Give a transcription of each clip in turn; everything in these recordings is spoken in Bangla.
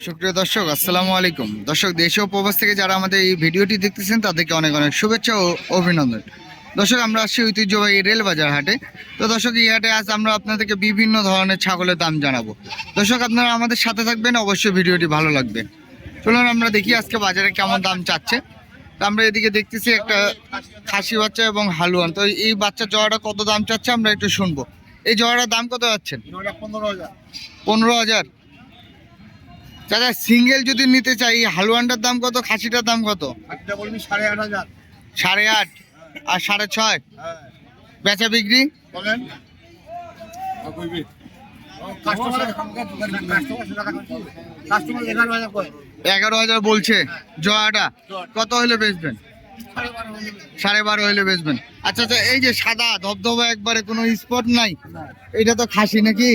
সুপ্রিয় দর্শক আসসালামু আলাইকুম। দর্শক দেশ ও প্রবাস থেকে যারা আমাদের এই ভিডিওটি দেখতেছেন তাদেরকে অনেক অনেক শুভেচ্ছা ও অভিনন্দন। দর্শক আমরা আসছি ঐতিহ্যবাহী রেলবাজার হাটে। তো দর্শক এই হাটে আজ আমরা আপনাদেরকে বিভিন্ন ধরনের ছাগলের দাম জানাব। দর্শক আপনারা আমাদের সাথে থাকবেন অবশ্যই ভিডিওটি ভালো লাগবে। চলুন আমরা দেখি আজকে বাজারে কেমন দাম চাচ্ছে। তো আমরা এদিকে দেখতেছি একটা খাসি বাচ্চা এবং হালুয়ান। তো এই বাচ্চা জোড়াটা কত দাম চাচ্ছে আমরা একটু শুনব। এই জোড়াটার দাম কত যাচ্ছেন? পনেরো হাজার। পনেরো হাজার। দাদা সিঙ্গেল যদি নিতে চাই হালুয়ানটার দাম কত খাসিটার দাম কত? সাড়ে আট হাজার। সাড়ে আট আর সাড়ে ছয়? হ্যাঁ। বেচা বিক্রি? বলেন। এগারো হাজার বলছে। জয়াটা? কত হলে বেচবেন? সাড়ে বারো হলে বেচবেন। আচ্ছা আচ্ছা এই যে সাদা ধবধবা একবারে কোনো স্পট নাই? এটা তো খাসি নাকি?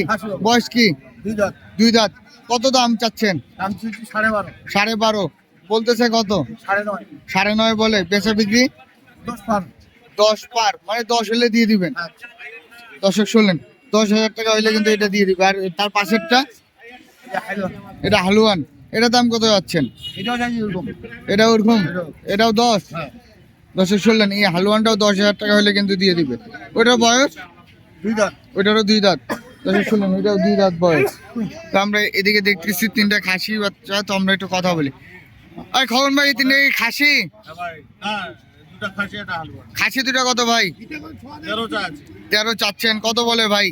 বয়স কি? দুই দাঁত। দুই দাঁত। কত দাম চাচ্ছেন? সাড়ে বারো। বলতেছে কত? সাড়ে নয়। বলে বেচা বিক্রি? দশ পার। মানে দশ হলে দিয়ে দিবেন। দর্শক শুনলেন দশ হাজার টাকা হইলে কিন্তু এটা দিয়ে দিবে। আর তার পাশেরটা? এটা হালুয়ান। এটা দাম কত যাচ্ছেন? এটাও এটা ওরকম? এটাও। দশ? হ্যাঁ। দর্শক শুনলেন এই হালুয়ানটাও দশ হাজার টাকা হলে কিন্তু দিয়ে দিবে। ওটার বয়স? দুই দাঁত। ওইটারও দুই দাঁত। শুনলেন ওইটাও দুই দাঁত বয়স। তো আমরা এদিকে দেখতেছি তিনটা খাসি বাচ্চা, তো আমরা একটু কথা বলি। আর খবর ভাই তিনটা খাসি? খাসি দুটা কত ভাই? তেরো চাচ্ছেন, কত বলে ভাই?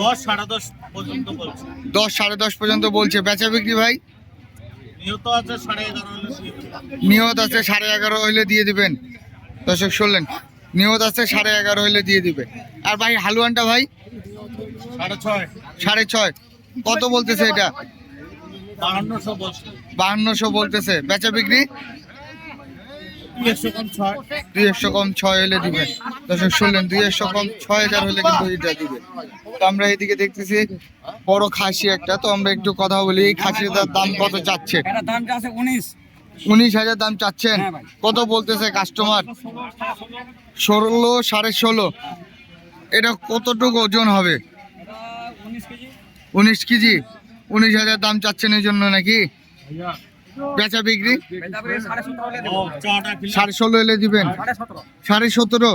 দশ সাড়ে দশ পর্যন্ত বলছে। দশ সাড়ে দশ পর্যন্ত বলছে বেচা বিক্রি ভাই? নিহত আছে সাড়ে এগারো হইলে দিয়ে দিবেন। দর্শক শুনলেন, নিয়ত আছে সাড়ে এগারো হইলে দিয়ে দিবে। আর ভাই, হালুয়ানটা ভাই? সাড়ে ছয়। সাড়ে ছয়। কত বলতেছে এটা? বাহান্নশো বলতেছে। বেচা বিক্রি? দুই একশো কম ছয় হলে দিবেন দর্শক শুনলেন দুই একশো কম ছয় হাজার হলে কিন্তু এটা দিবে। তো আমরা এদিকে দেখতেছি বড় খাসি একটা। তো আমরা একটু কথা বলি এই খাসিটার দাম কত চাচ্ছে? এটা দামটা আছে? উনিশ। উনিশ হাজার দাম চাচ্ছেন। হ্যাঁ কত বলতেছে কাস্টমার? ষোলো সাড়ে ষোলো। এটা কতটুকু ওজন হবে? উনিশ কেজি, উনিশ হাজার দাম চাচ্ছেন এই জন্য নাকি? বেচা বিক্রি? সাড়ে ষোলো এলে দিবেন। সাড়ে সতেরো?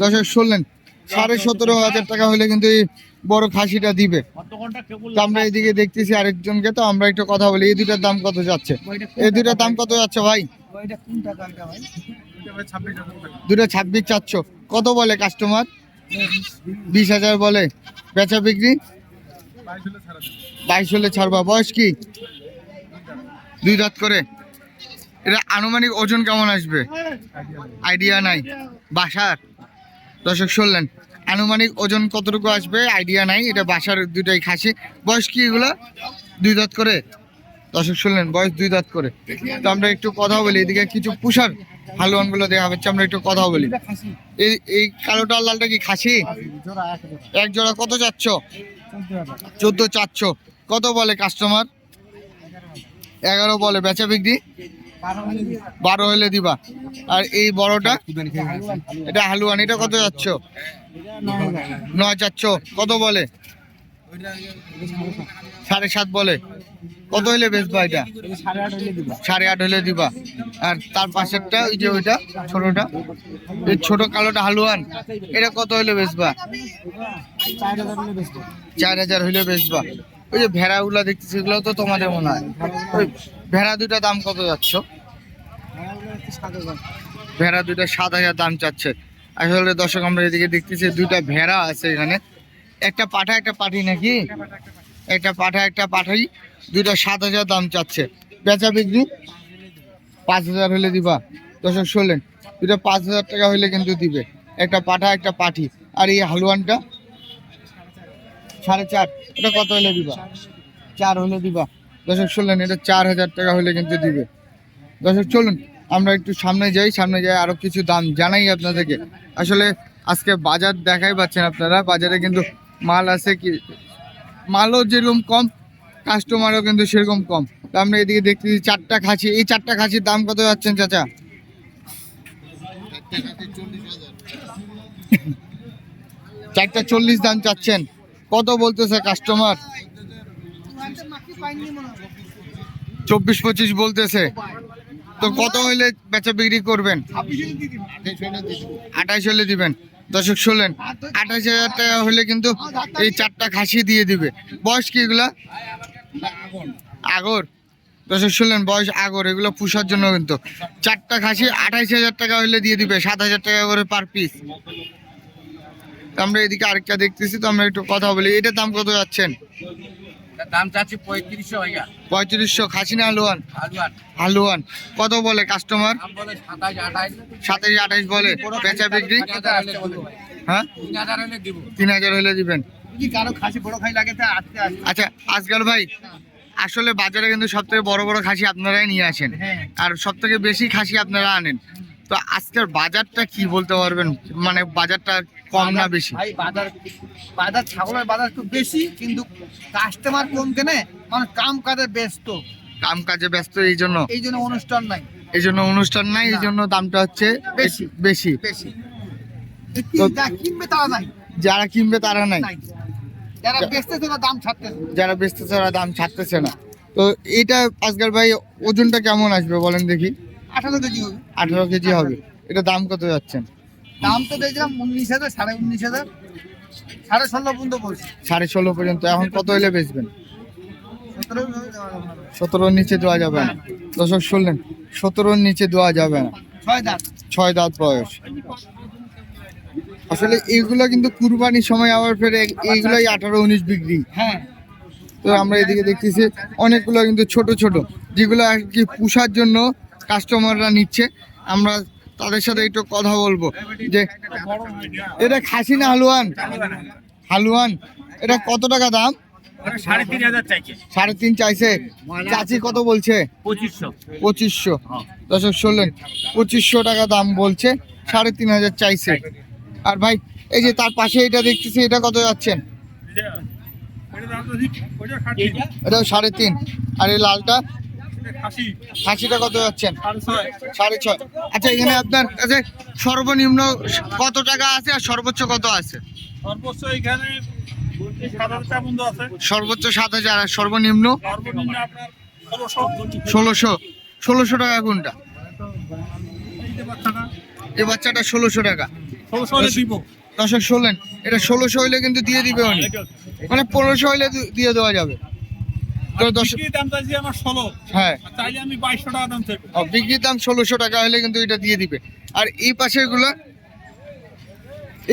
দশের শুনলেন সাড়ে সতেরো হাজার টাকা হলে কিন্তু এই বড় খাসিটা দিবে। তো আমরা এইদিকে দেখতেছি আরেকজনকে, তো আমরা একটু কথা বলি। এই দুটার দাম কত যাচ্ছে? এই দুটার দাম কত যাচ্ছে ভাই। দুটো ছাব্বিশ চাচ্ছ। কত বলে কাস্টমার? বিশ হাজার বলে। বেচা বিক্রি? বাইশ হলে ছাড়বা। বয়স কি? দুই দাঁত করে। এটা আনুমানিক ওজন কেমন আসবে? আইডিয়া নাই। বাসার। দর্শক, শুনলেন। আনুমানিক ওজন কতটুকু আসবে? আইডিয়া নাই। এটা বাসার দুটাই খাসি। বয়স কি এগুলো? দুই দাঁত করে। দর্শক, শুনলেন। বয়স দুই দাঁত করে। তো আমরা একটু কথা বলি। এদিকে কিছু পুষার হালুয়ানগুলো দেখা হচ্ছে। আমরা একটু কথা বলি। এই এই কালোটা লালটা কি খাসি? এক জোড়া। কত চাচ্ছ চোদ্দ চারশো। কত বলে কাস্টমার এগারো বলে, বেচা বিক্রি? বারো হলে দিবো। আর এই বড়টা? এটা হালুয়ান, এটা কত যাচ্ছ নয় চাচ্ছ কত বলে? সাড়ে সাত বলে। কত হইলে বেচবা এটা? সাড়ে আট হলে দিবো। আর তার পাশেরটা ওই যে ওইটা, ছোটটা, এই ছোট কালোটা হালুয়ান, এটা কত হইলে বেচবা? চার হাজার হইলে বেচবা। ওই যে ভেড়াগুলা দেখতেছি এগুলো তো তোমাদের মনে হয়। ওই ভেড়া দুটা দাম কত যাচ্ছ? ভেড়া দুটা সাত হাজার দাম চাচ্ছে। আসলে দর্শক, আমরা এদিকে দেখতেছি দুইটা ভেড়া আছে এখানে। একটা পাঠা, একটা পাঠি নাকি? একটা পাঠা, একটা পাঠাই, দুইটা সাত হাজার দাম চাচ্ছে। বেচা বিক্রি, পাঁচ হাজার হলে দিবা, দর্শক শুনলেন, দুইটা পাঁচ হাজার টাকা হলে কিন্তু দিবে। একটা পাঠা, একটা পাঠি। আর এই হালুয়ানটা, সাড়ে চার, এটা কত হলে দিবা? চার হলে দিবা। দর্শক শুনলেন, এটা চার হাজার টাকা হলে কিন্তু দিবে। দর্শক চলুন, আমরা একটু সামনে যাই সামনে যাই আরও কিছু দাম জানাই আপনাদেরকে। আসলে আজকে বাজার দেখাই পাচ্ছেন আপনারা, বাজারে কিন্তু মাল আছে কি মালও যেরকম কম কাস্টমারও কিন্তু সেরকম কম। তো আমরা এদিকে দেখতেছি চারটা খাসি। এই চারটা খাসির দাম কত যাচ্ছেন, চাচা? চারটা চল্লিশ দাম চাচ্ছেন। কত বলতেছে কাস্টমার চব্বিশ পঁচিশ বলতেছে। তো কত হইলে বেচা বিক্রি করবেন? আঠাইশ হলে দিবেন। দর্শক, শুনলেন আঠাইশ হাজার টাকা হলে কিন্তু এই চারটা খাসি দিয়ে দিবে। বয়স কি এগুলা? আগর। দর্শক, শুনলেন, বয়স আগর, এগুলো পুষার জন্য কিন্তু। চারটা খাসি আঠাইশ হাজার টাকা হলে দিয়ে দিবে, সাত হাজার টাকা করে পার পিস আমরা এদিকে আরেকটা দেখতেছি, তো আমরা একটু কথা বলি। এটার দাম কত যাচ্ছেন? দাম চাচ্ছি পঁয়ত্রিশশো ভাইয়া। পঁয়ত্রিশশো খাসি না হালুয়ান। হালুয়ান। কত বলে কাস্টমার সাতাশ আঠাশ। বলে। বেচা বিক্রি? হ্যাঁ? তিন হাজার হলে দিবেন। আচ্ছা আজকাল ভাই আসলে বাজারে কিন্তু সব থেকে বড় বড় খাসি আপনারাই নিয়ে আসেন। হ্যাঁ। আর সব থেকে বেশি খাসি আপনারা আনেন। তো আজকের বাজারটা কি বলতে পারবেন? মানে বাজারটা কম না বেশি। ভাই বাজার বাজার ছাগলের বাজার একটু বেশি কিন্তু কাস্টমার কম কেনে মানে কাম কাজে ব্যস্ত। কাম কাজে ব্যস্ত এই জন্য এই জন্য অনুষ্ঠান নাই। এই জন্য অনুষ্ঠান নাই এই জন্য দামটা হচ্ছে বেশি। বেশি। বেশি। কিনবে তারা নাই। যারা কিনবে তারা নাই। যারা বেচতেছে না দাম ছাড়তেছে। যারা বেচতেছে তারা দাম ছাড়তেছে না। তো এটা আজকাল ভাই ওজনটা কেমন আসবে বলেন দেখি। আঠারো কেজি হবে। আঠারো কেজি হবে। এটা দাম কত যাচ্ছেন? দাম তো দেখলাম উনিশ হাজার সাড়ে উনিশ হাজার সাড়ে ষোলো পর্যন্ত বলছি। সাড়ে ষোলো পর্যন্ত এখন কত হলে বেচবেন। সতেরোর নিচে দেওয়া যাবে না। দর্শক শুনলেন সতেরোর নিচে দেওয়া যাবে না। ছয় দাঁত। ছয় দাঁত বয়স। আসলে এইগুলো কিন্তু কুরবানির সময় আবার ফেরে এইগুলোই আঠারো উনিশ বিক্রি। হ্যাঁ। তো আমরা এদিকে দেখতেছি অনেকগুলো কিন্তু ছোট ছোট যেগুলো আর কি পুষার জন্য কাস্টমাররা নিচ্ছে। আমরা তাদের সাথে একটু কথা বলব। যে এটা খাসি না হালুয়ান? হালুয়ান। এটা কত টাকা দাম? সাড়ে তিন চাইছে। চাচি কত বলছে? পঁচিশশো। পঁচিশশো। দর্শক শুনলেন? পঁচিশশো টাকা দাম বলছে সাড়ে তিন হাজার চাইছে। আর ভাই এই যে তার পাশে এটা দেখতেছি এটা কত যাচ্ছেন এটা সাড়ে তিন। আর এই লালটা? খাসিটা কত যাচ্ছেন? সাড়ে ছয়। আচ্ছা এখানে আপনার কাছে সর্বনিম্ন কত টাকা আছে আর সর্বোচ্চ কত আছে? সর্বোচ্চ এখানে সর্বোচ্চ সাত হাজার আর সর্বনিম্ন? ষোলোশো। ষোলোশো। টাকা কোনটা? যে বাচ্চাটা ষোলোশো টাকা। দর্শক শুনলেন এটা ষোলোশো হইলে কিন্তু দিয়ে দিবে উনি। মানে পনেরোশো হইলে দিয়ে দেওয়া যাবে। বিক্রির দাম হ্যাঁ। ষোলোশো টাকা হলে কিন্তু এটা দিয়ে দিবে। আর এই পাশে এগুলো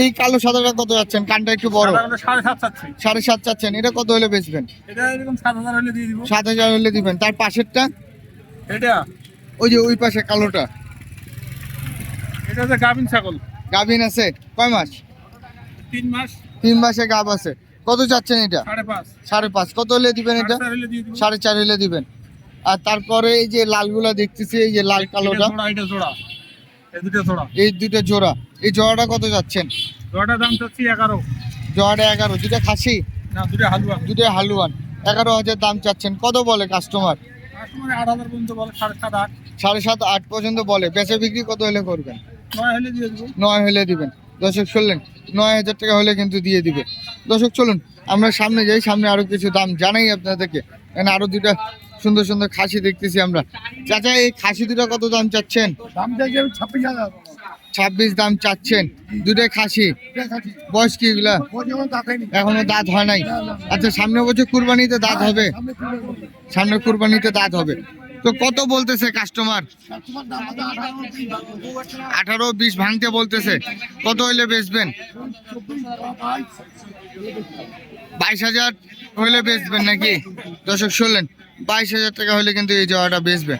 এই কালো সাদাটা কত যাচ্ছেন? কানটা একটু বড়। সাড়ে সাত চাচ্ছি। সাড়ে সাত চাচ্ছেন। এটা কত হলে বেচবেন? এটা এরকম সাত হাজার হলে দিয়ে দিব। সাত হাজার হলে দিবেন। তার পাশেরটা? এটা? ওই যে ওই পাশে কালোটা। এটা হচ্ছে গাভিন ছাগল। গাভিন আছে। কয় মাস? তিন মাস। তিন মাসে গাভ আছে। কত চাচ্ছেন এটা? সাড়ে পাঁচ। কত হলে দিবেন এটা? সাড়ে চার হলে দিবেন। আর তারপরে এই যে লালগুলা দেখতেছি এই যে লাল কালোটা। এই দুটো জোড়া। এই জোড়াটা কত যাচ্ছেন? দাম চাচ্ছি এগারো। জোড়াটা এগারো। দুটা খাসি? না দুটো হালুয়া। দুটো হালুয়ান। এগারো হাজার দাম চাচ্ছেন। কত বলে কাস্টমার সাড়ে সাত আট। পর্যন্ত বলে। বেচা বিক্রি কত হলে করবেন? নয় হলে দিবেন। দর্শক শুনলেন নয় হাজার টাকা হলে কিন্তু দিয়ে দিবে। দর্শক চলুন আমরা সামনে যাই সামনে আরও কিছু দাম জানাই আপনাদেরকে। এখানে আরও দুটা সুন্দর সুন্দর খাসি দেখতেছি আমরা। চাচা এই খাসি দুটা কত দাম চাচ্ছেন? ছাব্বিশ হাজার। ছাব্বিশ দাম চাচ্ছেন। দুটো খাসি। বয়স কি এগুলা? এখনও দাঁত হয় নাই। আচ্ছা সামনে বছর কুরবানিতে দাঁত হবে। সামনে সামনে কুরবানিতে দাঁত হবে। তো কত বলতেছে কাস্টমার আঠারো, বিশ ভাঙতে বলতেছে। কত হইলে বেচবেন? বাইশ হাজার হইলে বেচবেন নাকি? দর্শক, শুনলেন, বাইশ হাজার টাকা হলে কিন্তু এই জোড়াটা বেচবে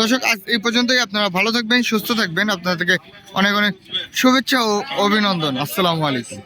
দর্শক, আজ এই পর্যন্তই। আপনারা ভালো থাকবেন, সুস্থ থাকবেন। আপনাদেরকে অনেক অনেক শুভেচ্ছা ও অভিনন্দন। আসসালামু আলাইকুম।